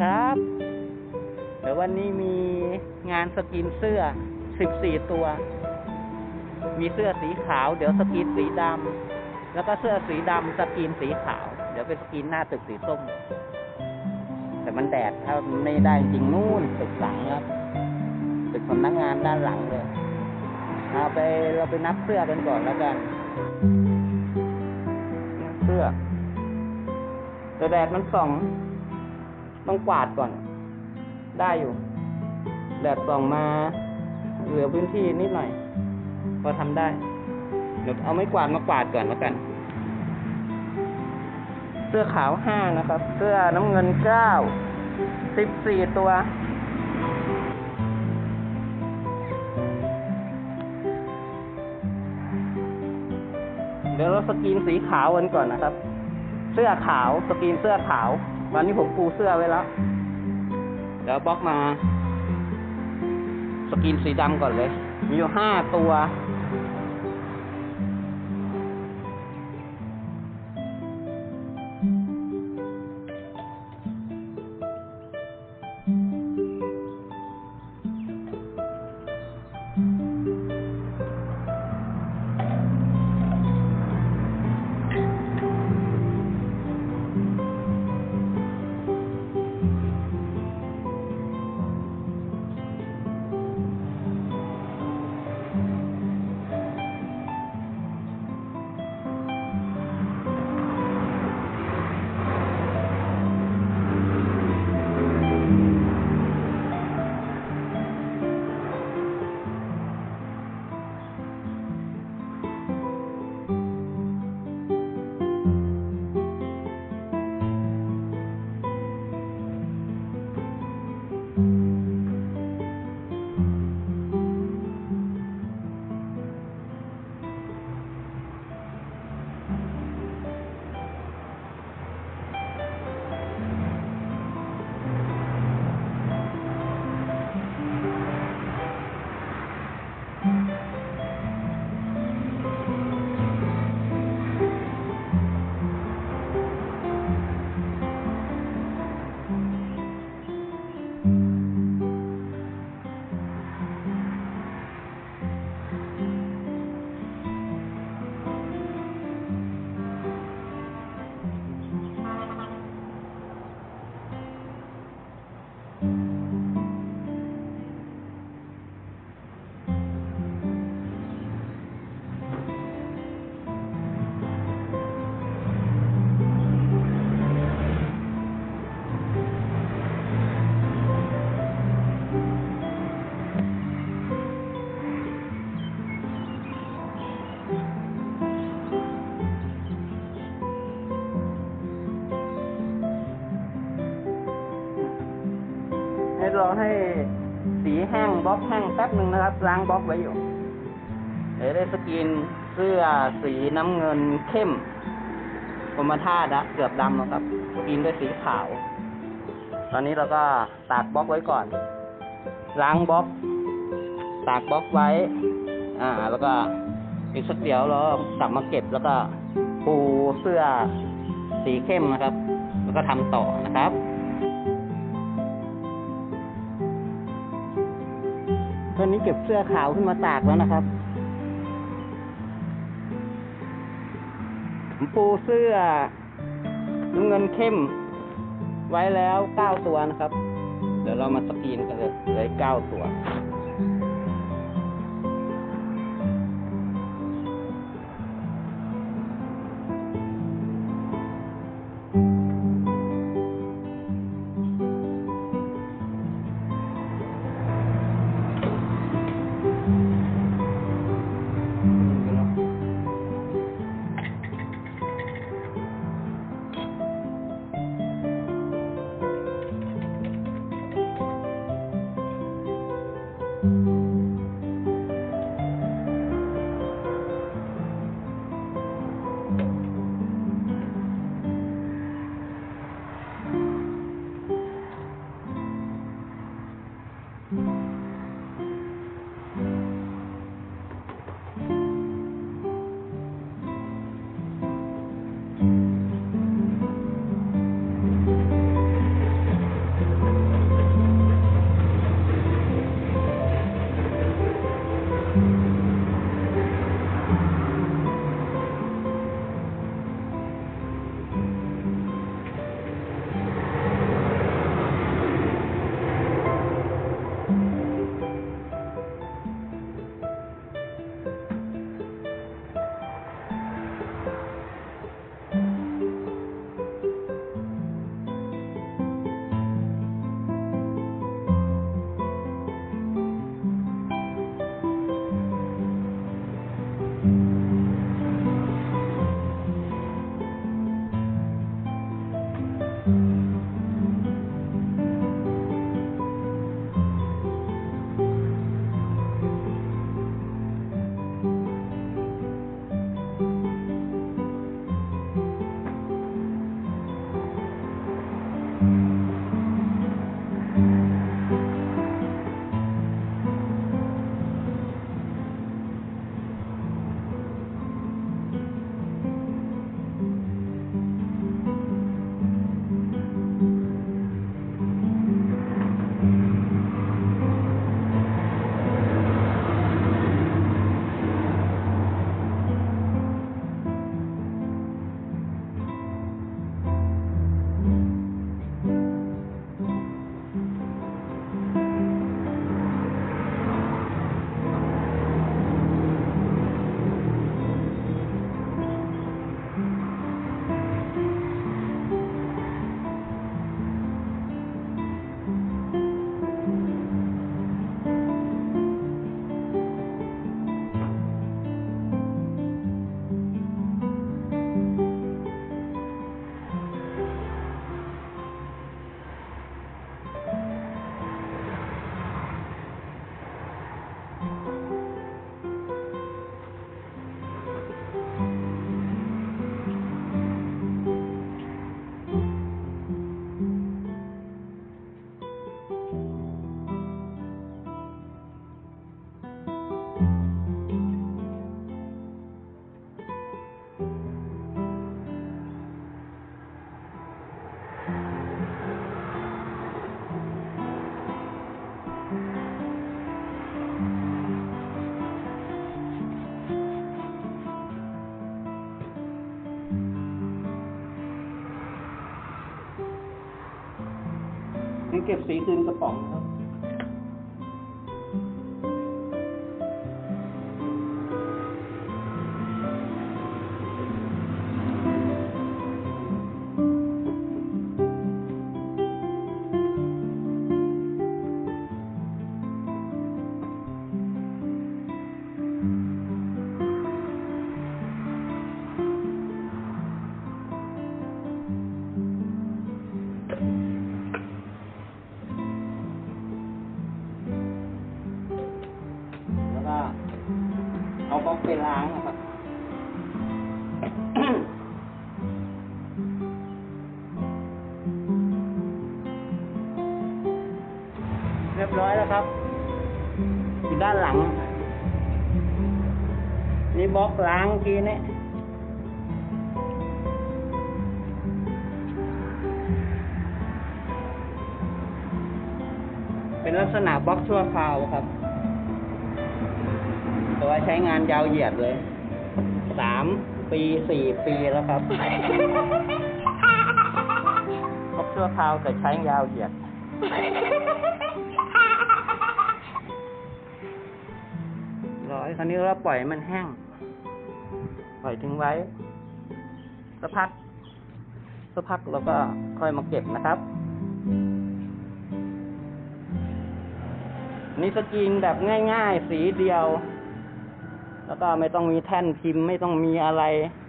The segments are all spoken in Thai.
ครับเดี๋ยววันนี้มีงานสกินเสื้อ 14 ตัว มีเสื้อสีขาว เดี๋ยวสกินสีดำแล้วก็เสื้อสีดำสกินสีขาว เดี๋ยวเป็นสกินหน้าตึกสีส้ม แต่มันแดดถ้าไม่ได้จริงนู่นตึกหลังครับตึกสำนักงานด้านหลังเลยเอาไปเราไปนับเสื้อกันก่อนแล้วกัน เสื้อแต่แดดมันส่อง ต้องกวาดก่อน ได้อยู่ แดดส่องมา เหลือพื้นที่นิดหน่อย พอทำได้เดี๋ยวเอาไม้กวาดมากวาดก่อนแล้วกัน เสื้อขาวห้านะครับ เสื้อน้ำเงินเก้า สิบสี่ตัวเดี๋ยวเราสกรีนสีขาวกันก่อนนะครับ เสื้อขาว สกรีนเสื้อขาว วันนี้ผมปูเสื้อไว้แล้ว เดี๋ยวบล็อกมา สกรีนสีดำก่อนเลย มีอยู่ห้าตัว ให้รอให้สีแห้งบล็อกแห้งแป๊บหนึ่งนะครับ ล้างบล็อกไว้อยู่เดี๋ยวได้สกรีนเสื้อสีน้ำเงินเข้มกรมท่าดะเกือบดำแล้วครับสกรีนด้วยสีขาว ตอนนี้เราก็ตากบล็อกไว้ก่อน ล้างบล็อก ตากบล็อกไว้ อ่า แล้วก็อีกสักเดี๋ยวเรากลับมาเก็บแล้วก็ปูเสื้อสีเข้มนะครับ แล้วก็ทำต่อนะครับ ตอนนี้เก็บเสื้อขาวขึ้นมาตากแล้วนะครับ ปูเสื้อน้ำเงินเข้ม ไว้แล้วเก้าตัวนะครับ เดี๋ยวเรามาสกรีนกันเลยเหลือเก้าตัว เก็บสีคืนกระป๋องครับ ล้างนะครับเรียบร้อยแล้วครับอยู่ด้านหลัง นี่บล็อกล้างเมื่อกี้นี่เป็นลักษณะบล็อกชั่วคราวครับ ว่าใช้งานยาวเหยียดเลย สามปีสี่ปีแล้วครับครบชั่วคราวแต่ใช้ยาวเหยียด ร้อยคราวนี้เราปล่อยมันแห้ง ปล่อยทิ้งไว้สักพักสักพักเราก็ค่อยมาเก็บนะครับนี่สกรีนแบบง่าย ๆ สีเดียว แล้วก็ไม่ต้องมีแท่นพิมพ์ไม่ต้องมีอะไร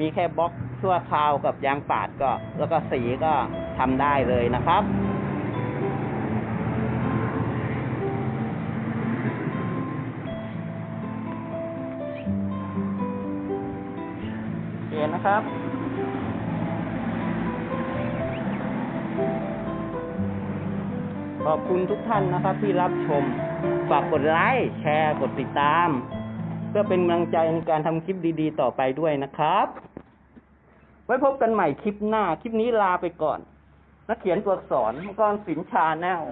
มีแค่บล็อกชั่วคราวกับยางปาดก็ แล้วก็สีก็ทำได้เลยนะครับเห็นนะครับขอบคุณทุกท่านนะครับที่รับชม ฝากกดไลค์ แชร์ กดติดตาม พื่อเป็นกำลังใจในการทำคลิปดีๆ ต่อไปด้วยนะครับ ไว้พบกันใหม่คลิปหน้า คลิปนี้ลาไปก่อน นักเขียนตัวอักษรมังกรสินชาแนล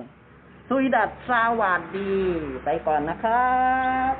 สุยดัดสวัสดี ไปก่อนนะครับ